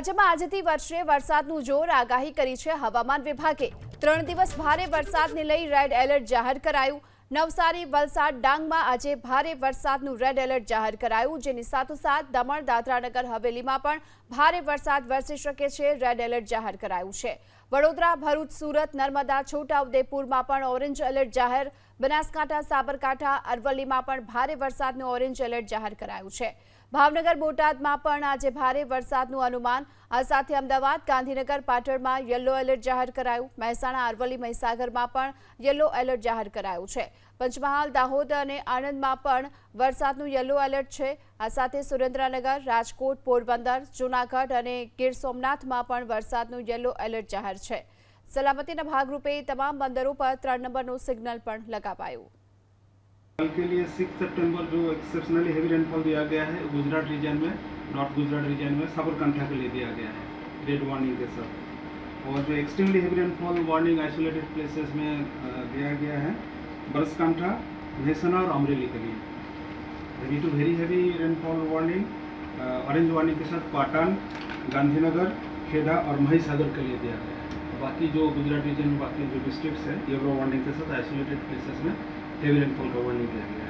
રાજ્યમાં આજથી વર્ષે વરસાદનું જોર આગાહી કરી છે હવામાન વિભાગે. ત્રણ દિવસ ભારે વરસાદને લઈ રેડ એલર્ટ જાહેર કરાયું. નવસારી, વલસાડ, ડાંગમાં આજે ભારે વરસાદનું રેડ એલર્ટ જાહેર કરાયું, જેની સાથોસાથ દમણ, દાદરાનગર, હવેલીમાં પણ ભારે વરસાદ વરસી શકે છે, રેડ એલર્ટ જાહેર કરાયું છે. વડોદરા, ભરૂચ, સુરત, નર્મદા છોટાઉદેપુરમાં પણ ઓરેન્જ એલર્ટ જાહેર બનાસકાંઠા, સાબરકાંઠા, અરવલ્લીમાં પણ ભારે વરસાદનું ઓરેન્જ એલર્ટ જાહેર કરાયું છે. ભાવનગર, બોટાદમાં પણ આજે ભારે વરસાદનું અનુમાન. આ સાથે અમદાવાદ, ગાંધીનગર, પાટણમાં યલો એલર્ટ જાહેર કરાયું. મહેસાણા, અરવલ્લી, મહીસાગરમાં પણ યલો એલર્ટ જાહેર કરાયું છે. પંચમહાલ, દાહોદ અને આણંદમાં પણ વરસાદનું યલો એલર્ટ છે. આ સાથે સુરેન્દ્રનગર, રાજકોટ, પોરબંદર, જૂનાગઢ અને ગીર સોમનાથમાં પણ વરસાદનું યલો એલર્ટ જાહેર છે. સલામતીના ભાગરૂપે તમામ બંદરો પર ત્રણ નંબરનું સિગ્નલ પણ લગાવાયું कल के लिए सिक्स सितंबर जो एक्सेप्शनली हैवी रेनफॉल दिया गया है गुजरात रीजन में नॉर्थ गुजरात रीजन में साबरकांठा के लिए दिया गया है रेड वार्निंग के साथ और जो extremely heavy rainfall warning isolated places में अ, दिया गया है बरसकांठा मेहसना और अमरेली के लिए heavy to very heavy rainfall warning orange warning के साथ पाटन गांधीनगर खेड़ा और महिसागर के लिए दिया गया है बाकी जो गुजरात रीजन में बाकी जो डिस्ट्रिक्ट्स हैं येलो वार्निंग के साथ आइसोलेटेड प्लेसेस में हेवी रेनफॉल का वार्निंग दिया गया है